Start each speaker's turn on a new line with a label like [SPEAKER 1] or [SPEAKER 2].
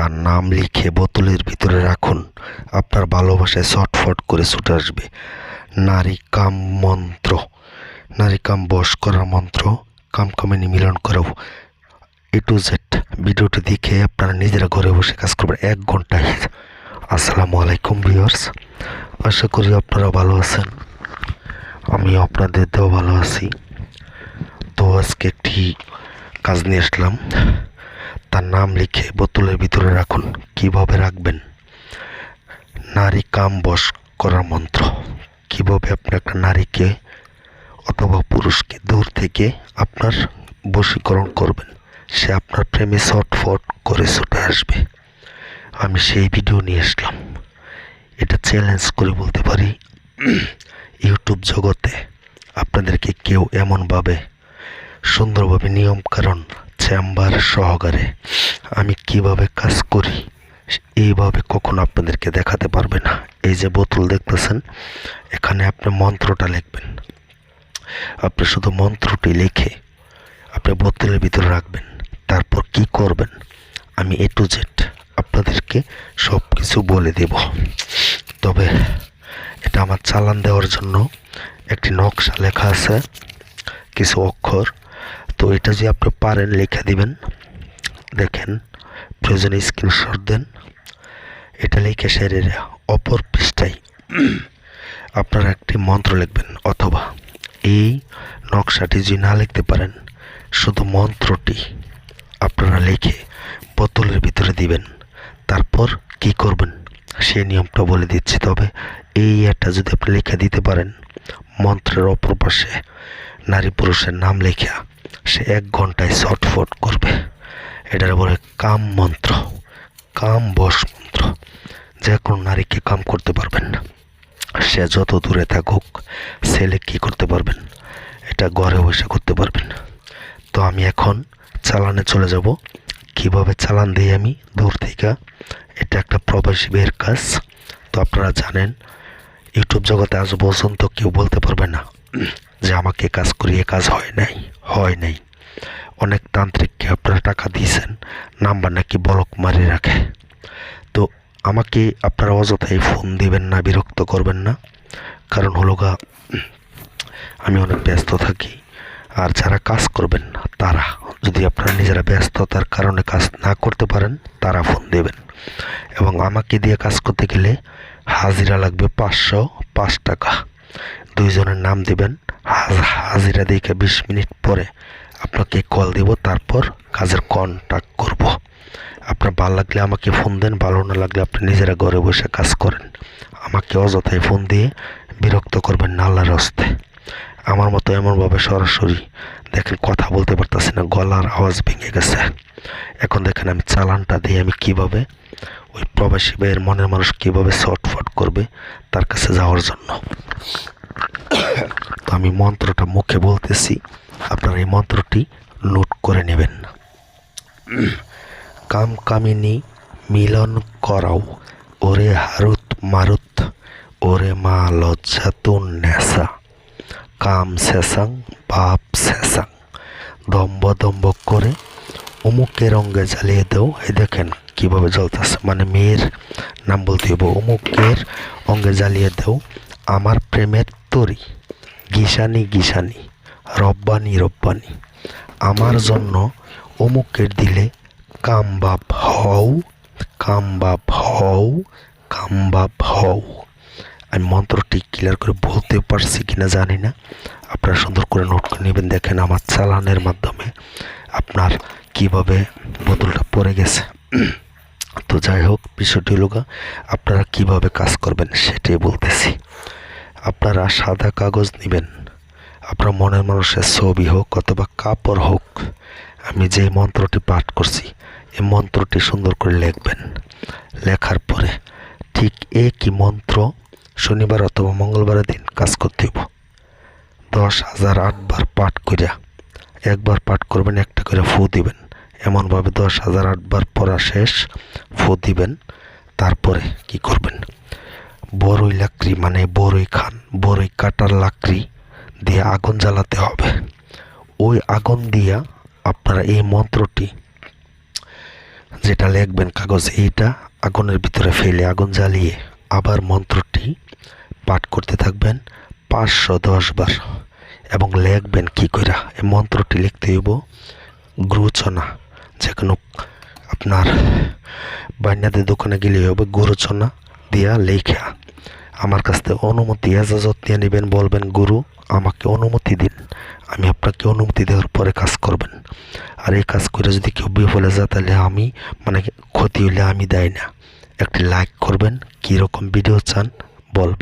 [SPEAKER 1] তার নাম লিখে বোতলের ভিতরে রাখুন। আপনার ভালোবাসায় ছটফট করে ছুটে আসবে। নারী কাম মন্ত্র। নারী কাম বশ করার মন্ত্র। কাম কামিনী মিলন করাও। এ টু জেড ভিডিওটি দেখে আপনারা নিজেরা ঘরে বসে কাজ করবেন এক ঘন্টায় আসসালামু আলাইকুম, ভিউয়ার্স। আশা করি আপনারা ভালো আছেন। আমি আপনাদের দেও ভালো আছি। তো আজকে একটি কাজ নিয়ে আসলাম। তার নাম লিখে বোতলের ভিতরে রাখুন। কীভাবে রাখবেন? নারী কাম বশ করার মন্ত্র। কীভাবে আপনি একটা নারীকে অথবা পুরুষকে দূর থেকে আপনার বশীকরণ করবেন, সে আপনার প্রেমে ছটফট করে ছুটে আসবে। আমি সেই ভিডিও নিয়ে আসলাম। এটা চ্যালেঞ্জ করে বলতে পারি, ইউটিউব জগতে আপনাদেরকে কেউ এমনভাবে সুন্দরভাবে নিয়মকানুন চেম্বার সহকারে আমি কীভাবে কাজ করি, এইভাবে কখনো আপনাদেরকে দেখাতে পারবে না। এই যে বোতল দেখতেছেন, এখানে আপনি মন্ত্রটা লিখবেন। আপনি শুধু মন্ত্রটি লিখে আপনি বোতলের ভিতরে রাখবেন। তারপর কি করবেন, আমি এ টু জেড আপনাদেরকে সব কিছু বলে দেব। তবে এটা আমার চালান দেওয়ার জন্য একটি নকশা লেখা আছে, কিছু অক্ষর। তো এটা যে আপনি পারেন, লিখে দিবেন। দেখেন, প্রয়োজনে স্ক্রিনশট দেন। এটা লিখে সেরে অপর পৃষ্ঠায় আপনারা একটি মন্ত্র লিখবেন, অথবা এই নকশাটি যদি না লিখতে পারেন, শুধু মন্ত্রটি আপনারা লিখে বোতলের ভিতরে দিবেন। তারপর কি করবেন? সেই নিয়মটা বলে দিচ্ছি, তবে এই একটা যদি আপনি লিখে দিতে পারেন, মন্ত্রের অপর পাশে নারী পুরুষের নাম লেখা সে এক ঘন্টায় ছটফট করবে। এটার বলে কাম মন্ত্র, কাম বশ মন্ত্র। যে কোনো নারীকে কাম করতে পারবেন না। সে যত দূরে থাকুক, ছেলে কি করতে পারবেন? এটা ঘরে বসে করতে পারবেন তো আমি এখন চালানে চলে যাব। কীভাবে চালান দিই আমি? দূর থেকে। এটা একটা প্রবাসী বের কাজ। তো আপনারা জানেন, ইউটিউব জগতে আজ পর্যন্ত কেউ বলতে পারবে না। যে আমাকে কাজ করিয়ে কাজ হয় নাই হয় নাই। অনেক তান্ত্রিককে আপনারা টাকা দিয়েছেন নাম্বার নাকি বলক মারি রাখে। তো আমাকে আপনারা অযথাই ফোন দিবেন না, বিরক্ত করবেন না। কারণ হলো গা, আমি অনেক ব্যস্ত থাকি, আর যারা কাজ করবেন না, তারা, যদি আপনারা নিজেরা ব্যস্ততার কারণে কাজ না করতে পারেন, তারা ফোন দেবেন। এবং আমাকে দিয়ে কাজ করতে গেলে হাজিরা লাগবে পাঁচশো, পাঁচ টাকা। দুইজনের নাম দিবেন হাজিরা দেখে বিশ মিনিট পরে আপনাকে কল দেব, তারপর কাজের কন্ট্যাক্ট করব। আপনার ভালো লাগলে আমাকে ফোন দেন, ভালো না লাগলে আপনি নিজেরা ঘরে বসে কাজ করেন। আমাকে অযথায় ফোন দিয়ে বিরক্ত করবেন না, আল্লাহর হস্তে আমার মতো এমনভাবে সরাসরি দেখেন কথা বলতে পারতেছি না, গলার আওয়াজ ভেঙে গেছে। এখন দেখেন আমি চালানটা দিয়ে আমি কীভাবে ওই প্রবাসী ভাইয়ের মনের মানুষ কীভাবে শর্টফট করবে তার কাছে যাওয়ার জন্য। তো আমি মন্ত্রটা মুখে বলতেছি, আপনারা এই মন্ত্রটি নোট করে নেবেন কাম কামিনী মিলন করাও, ওরে হারুত মারুত, ওরে মা লজ্জাতুন নেশা। কাম শেষাং বাপ শেষাং, দম্ব দম্ব করে অমুকের অঙ্গে জ্বালিয়ে দেও। এই দেখেন কীভাবে জ্বলতেছে মানে মেয়ের নাম বলতে হবে অমুকের অঙ্গে জ্বালিয়ে দেও। আমার প্রেমের তরি গিসানি গিসানি রব্বানি রব্বানি। আমার জন্য অমুকের দিলে কামবাপ হও কামবাপ হও কামবাপ হও। আমি মন্ত্রটি ক্লিয়ার করে বলতে পারছি কিনা জানি না। আপনারা সুন্দর করে নোট করে নেবেন দেখেন আমার চালানের মাধ্যমে আপনার কীভাবে বোতলটা পড়ে গেছে। তো যাই হোক বিষয়টি হলো আপনারা কীভাবে কাজ করবেন সেটাই বলতেছি। আপনারা সাদা কাগজ নেবেন। আপনার মনের মানুষের ছবি হোক অথবা কাপড় হোক, আমি যে মন্ত্রটি পাঠ করছি, এই মন্ত্রটি সুন্দর করে লিখবেন। লেখার পরে ঠিক একই মন্ত্র শনিবার অথবা মঙ্গলবারের দিন কাজ করতে হইব। দশ হাজার আটবার পাঠ করিয়া একবার পাঠ করবেন, একটা করে ফু দিবেন। এমনভাবে দশ হাজার আটবার পড়া শেষ, ফু দিবেন। তারপরে কি করবেন? বড়ই লাকড়ি মানে বড়ই খান বড়ই কাটার লাকড়ি দিয়ে আগুন জ্বালাতে হবে। ওই আগুন দিয়া আপনারা এই মন্ত্রটি যেটা লিখবেন কাগজে, এইটা আগুনের ভিতরে ফেলে আগুন জ্বালিয়ে আবার মন্ত্রটি পাঠ করতে থাকবেন পাঁচশো দশ বার এবং লিখবেন কি কইরা। এই মন্ত্রটি লিখতে হইব গ্রুচনা যে কোনো আপনার বাইনাদের দোকানে গেলে হবে গুরুচনা। দিয়া লেখা আমার কাছ থেকে অনুমতি এজাজত নিয়ে নেবেন, বলবেন, গুরু, আমাকে অনুমতি দিন। আমি আপনাকে অনুমতি দেওয়ার পরে কাজ করবেন। আর এই কাজ করে যদি কেউ বিফলে যায়, তাহলে আমি মানে ক্ষতি হলে আমি দেয় না। একটি লাইক করবেন, কীরকম ভিডিও চান, বলবেন।